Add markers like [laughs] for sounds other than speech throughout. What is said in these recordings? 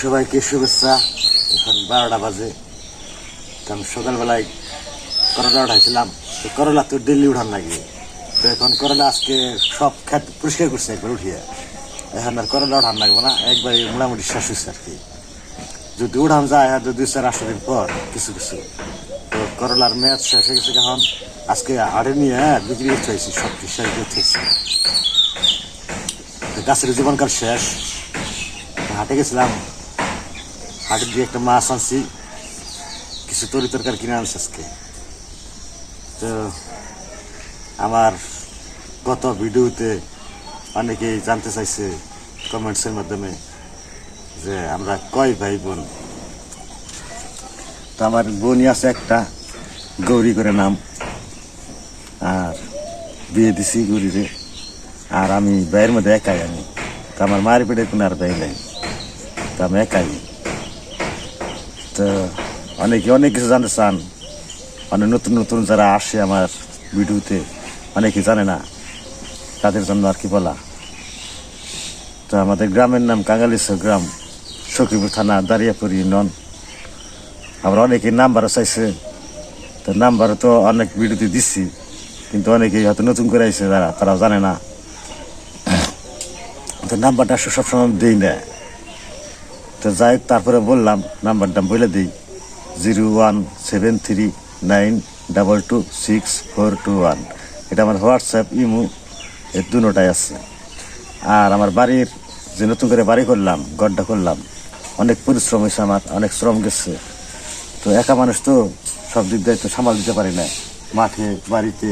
সবাইকে শুভেচ্ছা? এখন বারোটা বাজে। আমি সকালবেলায় করলা উঠাইছিলাম। তো করলা তো ডেলি উঠান লাগে তো এখন করলা আজকে সব খেত পরিষ্কার করছে একবার উঠিয়ে। এখন আর করলা উঠান লাগবে না, একবার মোটামুটি শেষ হয়েছে আর কি। যদি উঠান যায় হয়তো দুই চার আটশো দিন পর, কিছু কিছু। তো করলার ম্যাচ শেষ হয়ে গেছে এখন। আজকে হাড়ে নিয়ে বিক্রি করতে হয়েছি, সব কিছু শেষ হয়েছে গাছের জীবনকাল শেষ। হাটে গেছিলাম। হাটে দিয়ে একটা মাছ আনছি কিছু তরি তরকারি কিনে আনছি আজকে। তো আমার গত ভিডিওতে অনেকেই জানতে চাইছে কমেন্টসের মাধ্যমে যে আমরা কয় ভাই বোন তো আমার বোনই আছে একটা, গৌরী করে নাম। আর বিয়ে দিছি গৌরীরে। আর আমি ভাইয়ের মধ্যে একাই আমি। তো আমার মায়ের পেটে কোনো আর ভাই নাই। তো আমি একাই। তো অনেকে অনেক কিছু জানতে চান। অনেক নতুন নতুন যারা আসে আমার ভিডিওতে, অনেকে জানে না। তাদের জন্য আর কি বলা? তো আমাদের গ্রামের নাম কাঙ্গালিশ্বর গ্রাম, সখীপুর থানা দাঁড়িয়াপুর ইউনিয়ন আবার অনেকে নাম্বারও চাইছে। তো নাম্বারও তো অনেক ভিডিওতে দিচ্ছি কিন্তু অনেকেই হয়তো নতুন করে আইছে, যারা তারাও জানে না। তো নাম্বারটা সবসময় দিই না। তো যাই, তারপরে বললাম, নাম্বারটা বলে দিই। Zero one seven three nine double two six four two one. এটা আমার হোয়াটসঅ্যাপ, ইমো এর দুটাই আছে। আর আমার বাড়ির যে নতুন করে বাড়ি করলাম গড্ডা করলাম, অনেক পরিশ্রম হয়েছে আমার, অনেক শ্রম গেছে। তো একা মানুষ তো সব দিক দিয়ে তো সামাল দিতে পারি না। মাঠে, বাড়িতে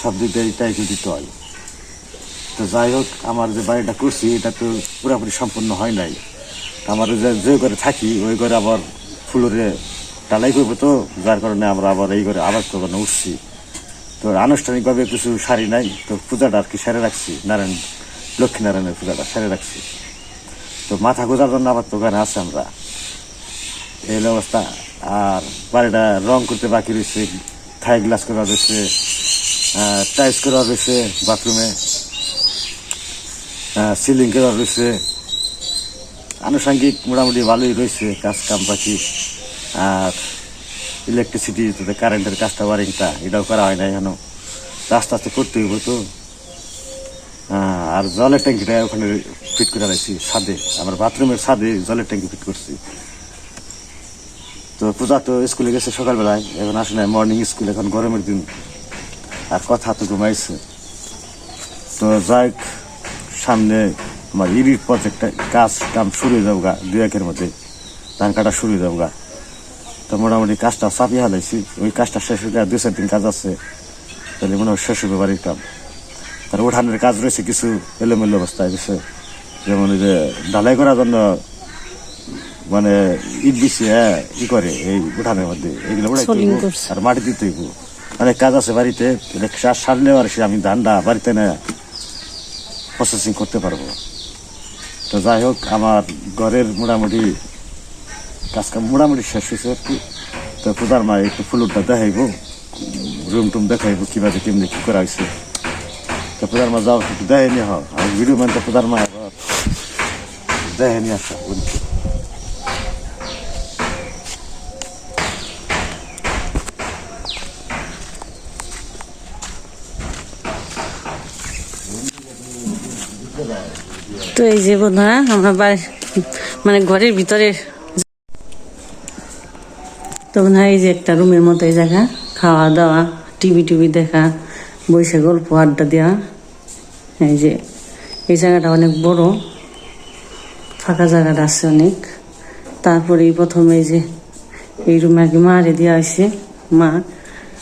সব দিক দিয়ে দায়িত্ব দিতে হয়। তো যাই হোক, আমার যে বাড়িটা করছি, এটা তো পুরোপুরি সম্পূর্ণ হয় নাই। আমার যে ঘরে থাকি, ওই করে আবার ফুলরে ডালাই করব তো, যার কারণে আমরা আবার এই করে আবার করব উঠছি। তো আনুষ্ঠানিকভাবে কিছু সারি নাই, তো পূজাটা আর কি সেরে রাখছি। নারায়ণ লক্ষ্মীনারায়ণের পূজাটা সেরে রাখছি। তো মাথা গোজার জন্য আবার ওখানে আছে আমরা। এই অবস্থা। আর বাড়িটা রং করতে বাকি রয়েছে, থাই গ্লাস করা রয়েছে টাইলস করা রয়েছে বাথরুমে সিলিং করা রয়েছে। আনুষঙ্গিক মোটামুটি ভালোই রয়েছে কাজ কাম বাকি। আর ইলেকট্রিসিটি কারেন্টের কাজটা ওয়ারিংটা এটাও করা হয় না এখনও। তো আস্তে আস্তে করতে হইব তো। আর জলের ট্যাঙ্কিটা ওখানে ফিট করে রাখছি, ছাদে। আমার বাথরুমের ছাদে জলের ট্যাঙ্কি ফিট করছি। তো পূজা তো স্কুলে গেছে সকালবেলায়, এখন আসে না মর্নিং স্কুল এখন গরমের দিন। আর কথা তো ঘুমাইছে। তো যাই সামনে আমার ইরির প্রজেক্টটা কাজ কাম শুরু হয়ে যাব গা দুই একের মধ্যে। ধান কাটা শুরু হয়ে যাব গা তো মোটামুটি কাজটা চাপিয়ে হালাইছি ওই কাজটা শেষ হয়ে দু চার দিন কাজ আছে। তাহলে মনে হয় শেষ হবে বাড়ির কাম। তার উঠানের কাজ রয়েছে কিছু এলোমেলো অবস্থায় রয়েছে। যেমন ওই যে ঢালাই করার জন্য মানে ইট বিছিয়ে হ্যাঁ, ই করে এই উঠানের মধ্যে। এইগুলো উঠাইতে আর মাটি দিতে অনেক কাজ আছে বাড়িতে। সার সারলেও আর সে আমি ধানটা বাড়িতে না প্রসেসিং করতে পারব। তো যাই হোক, আমার ঘরের মোটামুটি কাজকাম মোটামুটি শেষ হয়েছে আর কি। তো পূজার মা একটু ফুলুরটা দেখাইব রুম টুম দেখাইব কীভাবে কেমনি কী করা হয়েছে। তো পূজার মা যাও, একটু দেখে নিয়ে হোক আর ভিডিও মানে তো পূজার মা আবার দেখে নিয়ে আসা তো এই যে বন্ধুরা, আমরা মানে ঘরের ভিতরে তো বন্ধুরা, এই যে একটা রুমের মতো এই জায়গা। খাওয়া দাওয়া টিভি টিভি দেখা, বসে গল্প, আড্ডা দেওয়া। এই যে, এই জায়গাটা অনেক বড়, ফাঁকা জায়গাটা আছে অনেক। তারপরে প্রথমে যে, এই রুমে আর কি মারে দেওয়া হয়েছে, মা।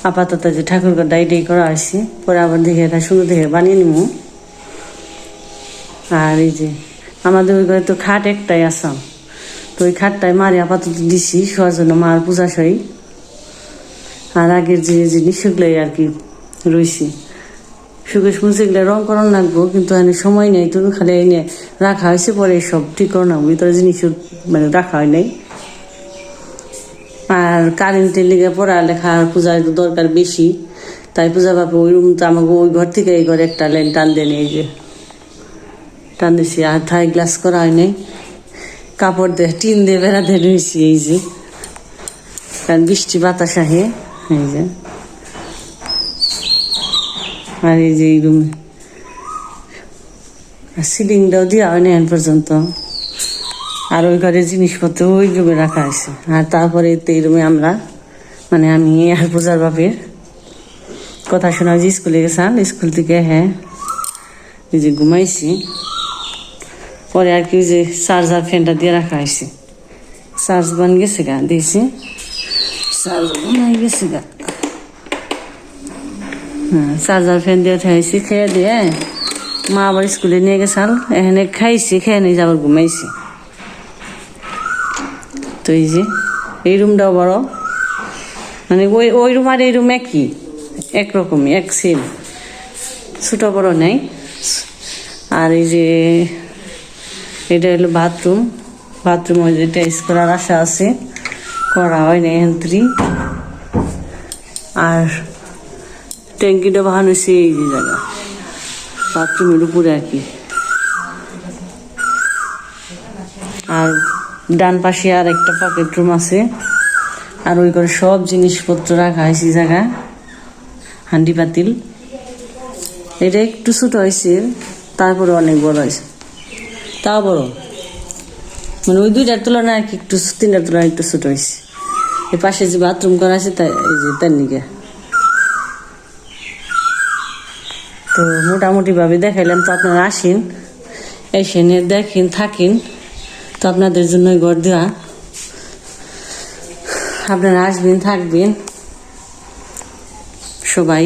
আপাতত যে ঠাকুরকে ডাই ডাইডাই করা হয়েছে, পরে আবার দেখে এটা সুন্দর দেখে বানিয়ে নিবো। আর এই যে, আমাদের ওই ঘরে তো খাট একটাই আসাম তো ওই খাটটাই মারি আপাতত দিছি, শোয়ার জন্য মার পূজা সই আর আগের যে জিনিস সেগুলোই আর কি রয়েছে সুখে শুনছে এগুলো রং করানো লাগবো, কিন্তু এনে সময় নেই তো খালি এনে রাখা হয়েছে, পরে সব ঠিক করে নেব ভিতরে জিনিস মানে রাখা হয় নাই। আর কারেন্টের লিগে পড়ালেখা আর পূজার দরকার বেশি। তাই পূজা বাপে ওই রুম তো আমাকে ওই ঘর থেকে এই ঘরে একটা লাইন টান দেন এই যে টান দিছি আর থাই গ্লাস করা হয় নাই। কাপড় দিয়ে টিন দিয়ে বেড়া দিয়ে রয়েছি এই যে। কারণ বৃষ্টি, বাতাস আহে, এই যে। আর এই যে এই রুমে। আর সিলিংটাও দেওয়া হয়নি এখন পর্যন্ত। আর ওই ঘরে জিনিসপত্র ওই রুমে রাখা আছে আর তারপরে এই রুমে আমরা মানে আমি আর পূজার বাপের। কথা শোনা যে স্কুলে গেছিলাম স্কুল থেকে হ্যাঁ এই যে ঘুমাইছি। পরে আর কি যে চার্জার ফ্যানটা দিয়ে রাখা হয়েছে। চার্জ বান গেছে গা দিয়েছি চার্জ ঘুমাই গেছে গা। হ্যাঁ চার্জার ফ্যান দিয়ে উঠাইছি খেয়ে দিয়ে মা আবার স্কুলে নিয়ে গেছাল এখানে খাইছি, খেয়ে নিয়ে যাবার ঘুমাইছি। তো এই যে, এই রুমটাও বড়। মানে ওই ওই রুম আর এই রুম একই, একরকমই, এক সেম ছোটো বড় নেই। আর এই যে এটা হলো বাথরুম বাথরুম ওই যে টাইস করার আশা আছে। করা হয় না এন্ট্রি আর ট্যাঙ্কিটা বাহানো এই যে জায়গা। বাথরুমের উপরে আর কি। আর ডান পাশে আর একটা পকেট রুম আছে। আর ওই করে সব জিনিসপত্র রাখা হয়েছে জায়গা। হান্ডি পাতিল। এটা একটু ছোট হয়েছে, তারপরে অনেক বড় হয়েছে। তাও বড়। মানে ওই দুইটার তুলনায় আর কি একটু তিনটার তুলনায় একটু ছোট হয়েছে। এই পাশে যে বাথরুম করা আছে তাই এই যে তার নিকে। তো মোটামুটি ভাবে দেখাইলাম তো আপনারা আসেন, এসে নিয়ে দেখেন, থাকেন। তো আপনাদের জন্য ঘর দেওয়া। আপনারা আসবেন, থাকবেন। সবাই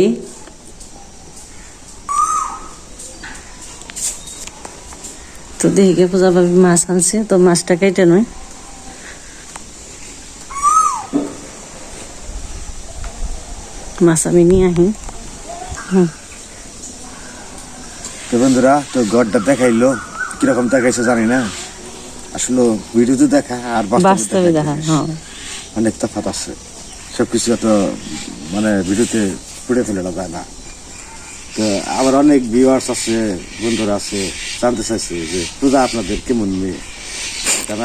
তো দেখে পূজা ভাবি মাছ আনছে তো মাছটা কেটে নয় মাছ আমি নিয়ে আহি। তো বন্ধুরা তো গড়টা দেখাইলো। কীরকম দেখাইছে জানি না। আসলে ভিডিওতে দেখা আর বাস্তবে দেখা হ্যাঁ। অনেক তফাৎ আছে। সবকিছু তো মানে ভিডিওতে ফুটে ফেলে যায় না। তো আবার অনেক ভিউয়ার্স আছে বন্ধুরা আছে জানতে চাইছে যে পূজা আপনাদের কেমন মেয়ে?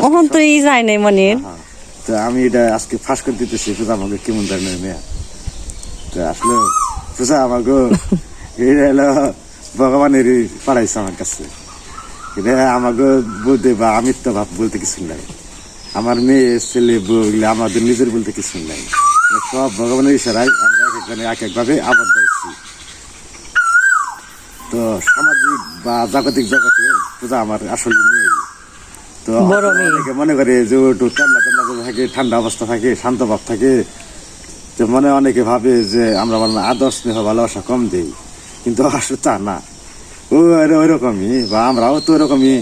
ওখান তো এই যায় নাই মনের হ্যাঁ, তো আমি এটা আজকে ফাঁস করে দিতেছি পূজা আমাকে কেমন ধরনের মেয়ে? তো আসলে পূজা আমাকে [laughs] এটা হলো ভগবানেরই পাঠাইছে আমার কাছে। এটা আমাকে বলতে বা আমিত্ব ভাব বলতে কিছু নাই। আমার মেয়ে ছেলে বউ এগুলো আমাদের নিজের বলতে কিছু নাই। সব ভগবানের ইশারায় আমরা এক একজনে এক একভাবে আবদ্ধ তো সামাজিক বা জাগতিক জগতে পূজা আমার আসলে নেই। তো। অনেকে মনে করে যে একটু ঠান্ডা ঠান্ডা থাকে ঠান্ডা অবস্থা থাকে শান্ত ভাব থাকে। তো মনে অনেকে ভাবে যে আমরা মানে আদর্শ স্নেহ ভালোবাসা কম দেই। কিন্তু আসলে তা না। ও আর ওইরকমই বা আমরাও তো ওরকমই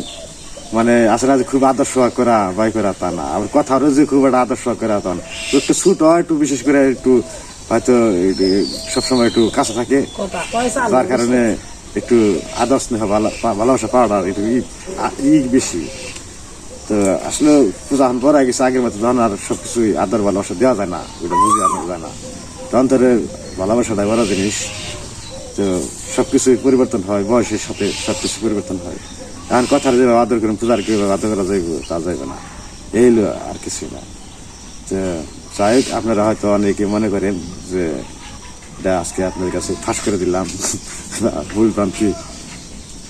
মানে আসলে খুব আদর্শ করা বাই করা তা না। আবার কথারও যে খুব একটা আদর্শ করা তা না। একটু ছুট হয় একটু বিশেষ করে একটু হয়তো সবসময় একটু কাছে থাকে। যার কারণে একটু আদর্শ স্নেহ, ভালো- ভালোবাসা পাওয়াটা একটু ই বেশি। তো আসলে পূজা এখন পরে গেছে, আগের মতো তখন আর সব কিছুই আদর ভালোবাসা দেওয়া যায় না, ওইটা বুঝে আনা যায় না। তখন তোর ভালোবাসাটা বড় জিনিস। তো সবকিছুই পরিবর্তন হয়, বয়সের সাথে সব কিছু পরিবর্তন হয়। এখন কথার যেভাবে আদর করুন, পূজার কীভাবে আদর করা যাইব, তা যাইবে না। এই আর কিছু না। তো যাই হোক, আপনারা হয়তো অনেকে মনে করেন যে এটা আজকে আপনাদের কাছে ফাঁস করে দিলাম। ভুল ভ্রান্তি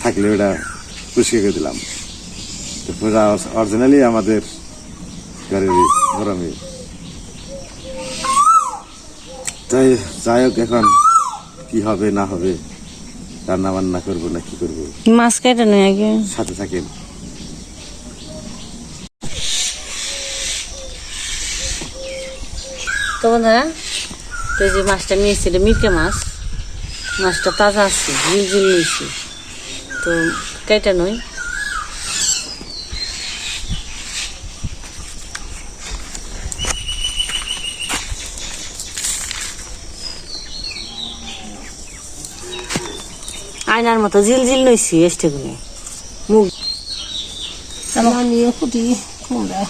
থাকলে ওটা পরিষ্কার করে দিলাম। তো পূজা অরিজিনালি আমাদের বড় মেয়ে তাই যাই হোক এখন কি হবে না হবে রান্না বান্না করব না কি করব? মাছ কেটে নয় আগে। সাথে থাকেন। তো বন্ধুরা তো যে মাছটা নিয়েছি এটা মিরকে মাছ। মাছটা তাজা আছে, ঝিল ঝিল নিয়েছি। তো কেটে নয়। আয়নার মতো ঝিল ঝিল নইছি এসটেগুলো মুখ নিয়ে ফুটি কুমড়া।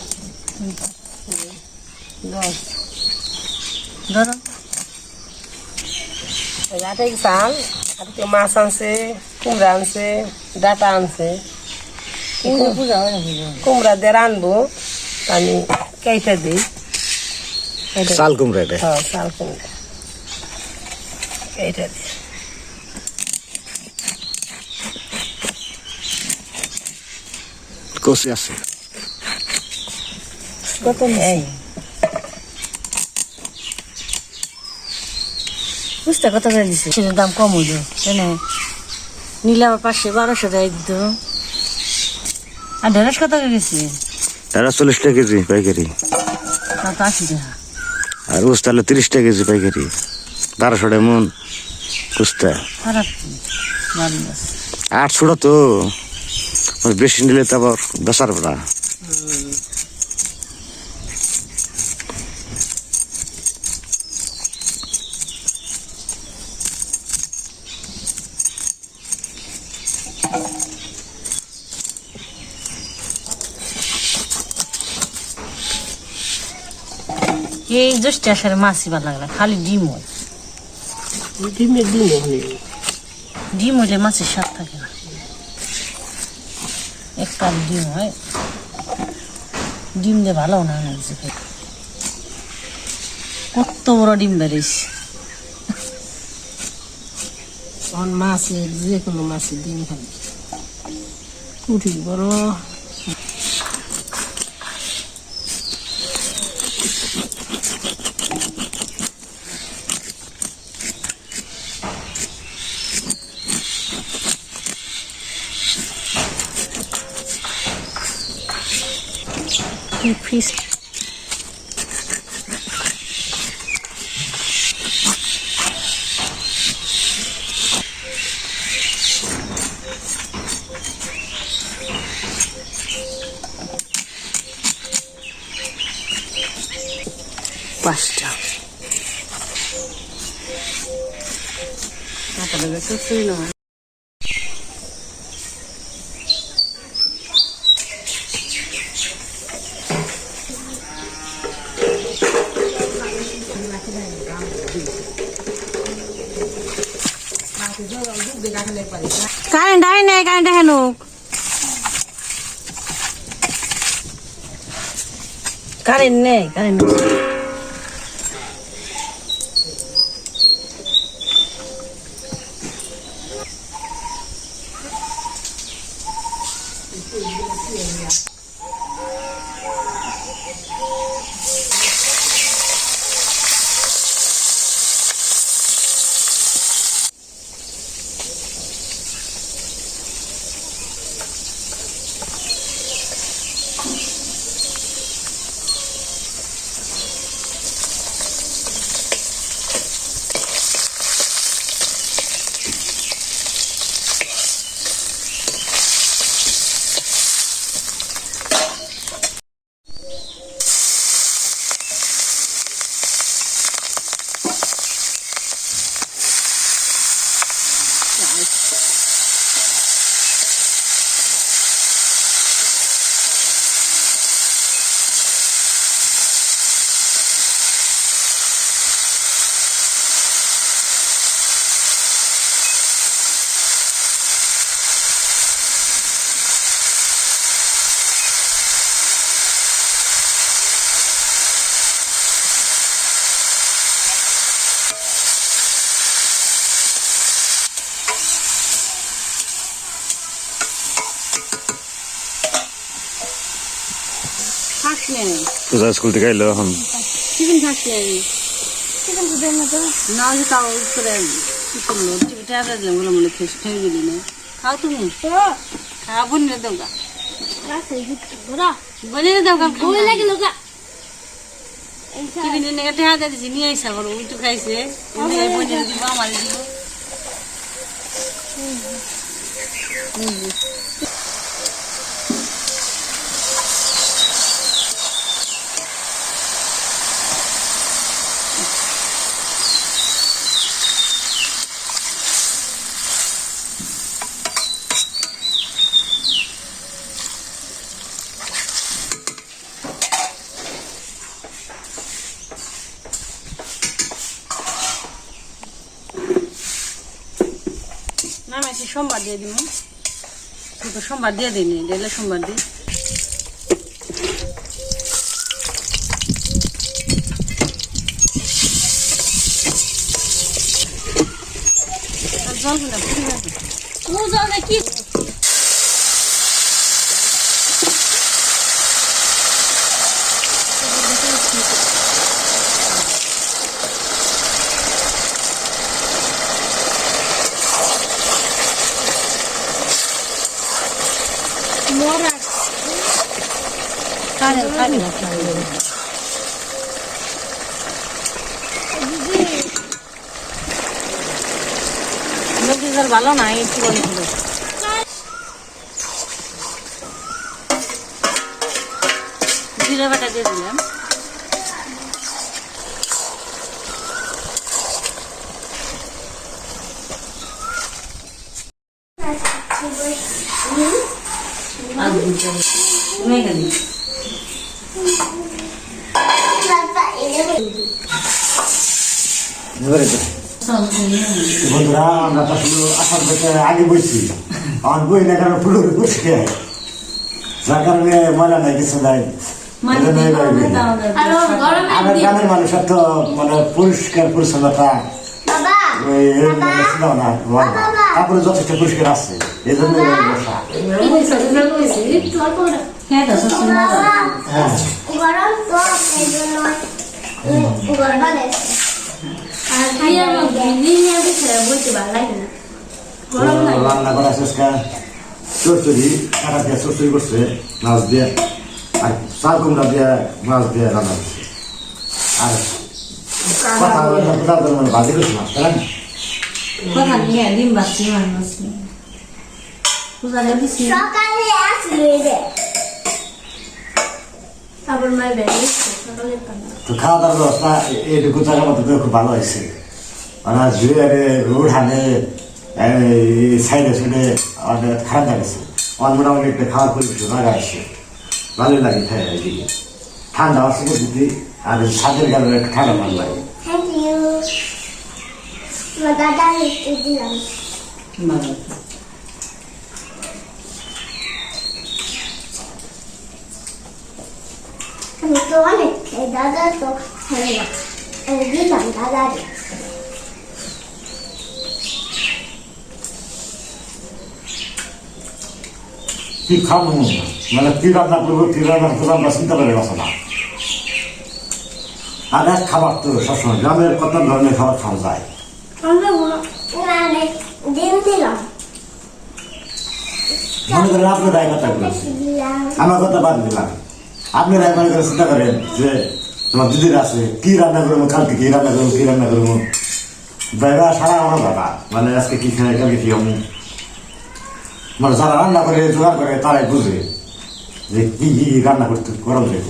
ধরো। রাতে চাল আজকে মাছ আনছে কুমড়া আনছে ডাটা আনছে। হয় কুমড়া দিয়ে রানবো আমি কেটে দিই। চাল কুমড়া এটা? হ্যাঁ চাল কুমড়া। কেটে দিই। কষি আছে। কত এই। বুঝতে কত করে দিছে সেটার দাম কম হইল তাই না? নিলে আবার পাঁচশো বারোশো টাকা দিত। আর ঢেঁড়স কত করে গেছে? তারা চল্লিশ টাকা কেজি পাইকারি। তা আশি টাকা। আর উস্তা হলো তিরিশ টাকা কেজি পাইকারি। বারোশো টাকা মন উস্তা আটশোটা তো। বেশি নিলে তো আবার বেসার পড়া এই জ্যৈষ্ঠ আসার মাছই ভালো লাগে না খালি ডিম হয়। ডিমের ডিম ডিম হইলে মাছের স্বাদ থাকে না। এক কাপ ডিম হয়। ডিম দিয়ে ভালো না। কত বড় ডিম তখন মাছের যে কোনো মাছের ডিম খাবি পুঁটি বড়। ফিস পাঁচটা আপনাদের কিছুই নয় কারেন্ট আই নাই কারেন্ট হেন কারেন্ট নেই কারেন্ট পূজা স্কুল থেকে এলো এখন? টিফিন খাস না যে তাও করে কি করল? টিভিটা দিলাম বলে মনে খেয়ে খেয়ে গেলি না। খাও তুমি। খাওয়া বনিয়ে দাও গা বনিয়ে দাও গা টিফিনে নেগে টেহা দিয়ে দিছি নিয়ে আইসা বলো উল্টু খাইছে। বনিয়ে দিব আমার দিব না আমি সোমবার দিয়ে দিব তো সোমবার দিয়ে দিই ডেলে সোমবার দিই। জল না পুরি যাবে ও জল কি খানে খানে লোক ভালো না একটু বলে জিরে বাটা দিয়ে দিলাম আর বুঝতে তুমি এখানে এবারে তো। বন্ধুরা আমরা তো শুধু আসার বছর আগে বইছি আমার বই না কারণ পুরো বসে যার কারণে ময়লা নাই কিছু নাই। মানে আমার গ্রামের মানুষের তো মানে পরিষ্কার পরিচ্ছন্নতা। তারপরে যথেষ্ট পরিষ্কার আছে এই জন্য বসা। হ্যাঁ তো সত্যি মজা হ্যাঁ গরম তো এই জন্য গরম আছে আর তো রান্না করা শেষ কা চচ্চড়ি কাটা দিয়ে চচ্চড়ি করছে মাছ দিয়ে আর চাল কুমড়া দিয়ে মাছ দিয়ে রান্না করছে আর কথা কথা মানে ভাজি করছে মাছ তাই না কথা নিয়ে ডিম বাচ্চি মানুষ পূজারে দিছি সকালে আসলে রে আবার ব্যাগ তো খাওয়া দাওয়ার ব্যবস্থা এইটুকু জায়গা মতো তো খুব ভালো হয়েছে। মানে জুয়ারে রোড হানে সাইডে সাইডে অনেক খারাপ লাগছে। আমার মোটামুটি একটা খাওয়ার পরিবেশ লাগা আসছে ভালোই লাগে খাই এদিকে ঠান্ডা অসুবিধা দিতে আর ছাদের গেলে একটু ঠান্ডা ভালো লাগে। দাদা দিলাম ভালো আমি তো অনেক দাদা তো খাই না। দিলাম কি খাব? মানে কি রান্না করব কি রান্না করব আমরা চিন্তা করে না। আর এক খাবার তো সবসময় গ্রামের কত ধরনের খাবার খাওয়া যায়? মনে করেন আপনার কথা বলেছি। আমার কথা বাদ দিলাম। আপনি রায় মনে করে চিন্তা করেন যে তোমার দিদির আছে কি রান্না করব কালকে কি রান্না করব কি রান্না করব? বাইরা সারা আমার বাবা মানে আজকে কি খাই কালকে কি আমি মানে যারা রান্না করে জোগাড় করে তারাই বুঝে যে কি কি রান্না করতে করা যায়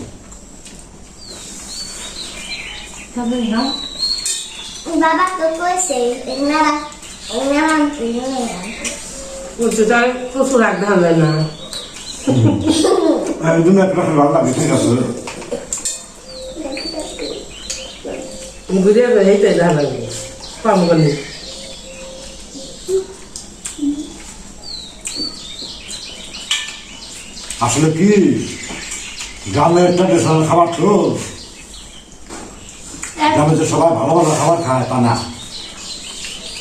তবে না বাবা তো কইছে এনারা এনারা তুই উচ্চতার প্রচুর রাখতে হবে না। [laughs] আমি তুমি একটা ভালো লাগে ঠিক আছে। পাম করলে আসলে কি? গ্রামের ট্র্যাডিশনাল খাবার তো। গ্রামে যে সবাই ভালো ভালো খাবার খায় তা না।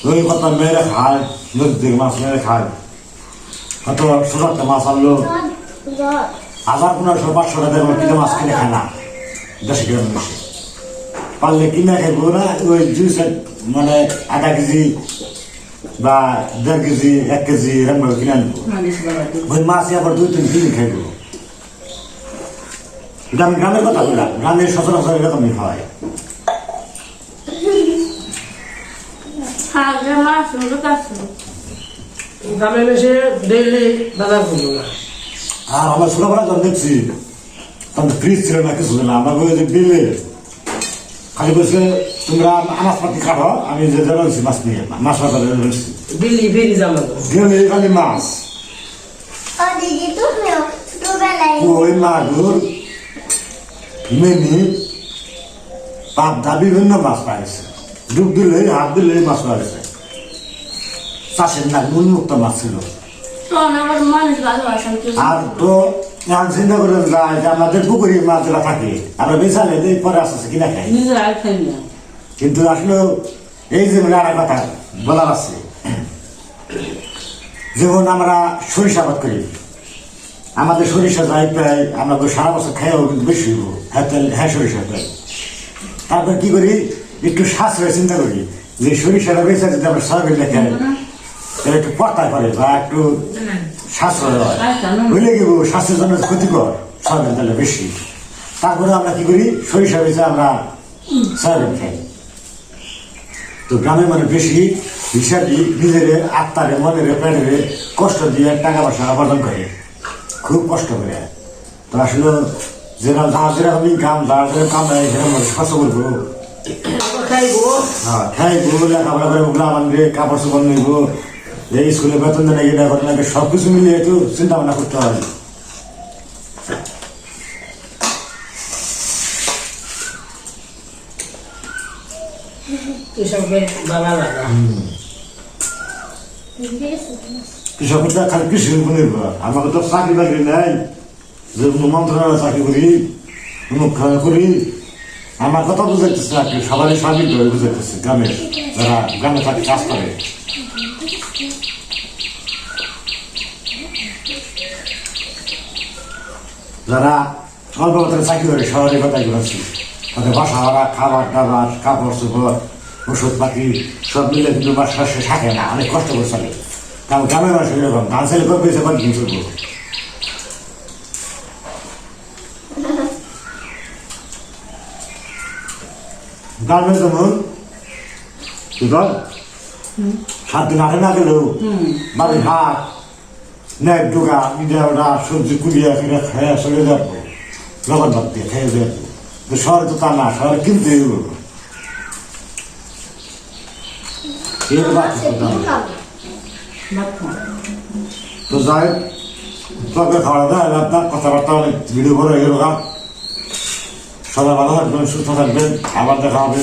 ওই কথা মেয়েরা খায় নদী থেকে মাছ মেরে খায়। হয়তো ছোট একটা মাছ আনলো। হাজার পনেরোশো পাঁচশো টাকা দিয়ে কিলো মাছ কিনে খায় না। দেশে গ্রামে বেশি পারলে কিনে খাইবো না ওই দুই সাইড মানে আধা কেজি বা দেড় কেজি এক কেজি এরকম ভাবে কিনে আনব। ওই মাছ আবার দুই তিন কেজি খাইবো। এটা আমি গ্রামের কথা বললাম গ্রামের সচরাচর এরকমই হয়। গ্রামে বেশি ডেইলি বাজার করব না। আর আমার ছোটবেলা যখন দেখছি তখন ফ্রিজ ছিল না কিছু ছিল না। আমার যে বিলে খালি বসে তোমরা আনাজ পাতি কাটো আমি যে জানাচ্ছি মাছ নিয়ে মাছ দিল্লি ফেরি যাব গেলে খালি মাছ। কই মাগুর মিনি পাবদা বিভিন্ন মাছ পাইছে ডুব দিলে হাত দিলে মাছ পাইছে চাষের না উন্মুক্ত মাছ ছিল। আর তো চিন্তা করে আমাদের পুকুরি থাকে আমরা বেচালে যে পরে আস্তে কিনা খাই। কিন্তু আসলে এই যে মানে আর কথা বলার আছে। যেমন আমরা সরিষা আবাদ করি। আমাদের সরিষা যাই প্রায় আমরা সারা বছর খাইও কিন্তু বেশি হইব। হ্যাঁ হ্যাঁ সরিষা প্রায় তারপর কি করি? একটু সাশ্রয় চিন্তা করি যে সরিষাটা বেঁচে যদি আমরা লেখা তাহলে একটু পর্তায় করে বা একটু সাশ্রয় হয়। বুঝলে কি বলব? স্বাস্থ্যের জন্য ক্ষতিকর? সয়াবিন তাহলে বেশি। তারপরে আমরা কি করি? সরিষা বেঁচে আমরা সয়াবিন খাই। তো গ্রামে মানে বেশি হিসাবই নিজের আত্মারে মনের প্যাডেরে কষ্ট দিয়ে টাকা পয়সা উপার্জন করে। খুব কষ্ট করে। তো আসলে যেরকম যার যেরকম ইনকাম যার যেরকম কাম নাই সেরকম খরচ করব। খাইবো। হ্যাঁ খাইবো লেখাপড়া করে ওগুলা বানবে কাপড় চোপড় নিবো এই স্কুলে বেতন দেয় নাকি এটা করে নাকি সব কিছু মিলিয়ে একটু চিন্তা ভাবনা করতে হবে কৃষকের লাগা খালি কৃষি উপর নির্ভর আমাকে তো চাকরি বাকরি নাই। যে কোনো মন্ত্রণালয়ে চাকরি করি মুখ্য করি। আমার কথা বুঝাইতেছে আর কি সবারই করে বুঝাইতেছে গ্রামে যারা গ্রামে থাকে কাজ করে। যারা বেতনে চাকরি করে শহরে কথাই বলেছি তাদের বাসা ভাড়া, খাবার দাবার, কাপড় চোপড়, ওষুধ পাতি সব মিলে কিন্তু বাসা সে থাকে না, অনেক কষ্ট করে চলে। কারণ গ্রামের মানুষ এরকম ধান ছেলে করে পেয়েছে কয়েকদিন চলবো। গ্রামে যেমন কি বল? সাত দিন আগে না গেলেও বাড়ির হাট নেট ডোকা ইডা ওটা সবজি কুড়িয়ে কিনে খেয়ে চলে যাব। লবণ ভাত দিয়ে খেয়ে যাব। তো শহরে তো তা না, শহরে কিনতে তো যাই তোকে খাওয়া দাওয়া আপনার কথাবার্তা অনেক ভিডিও হয়ে গেল সবাই ভালো থাকবেন, সুস্থ থাকবেন, আবার দেখা হবে।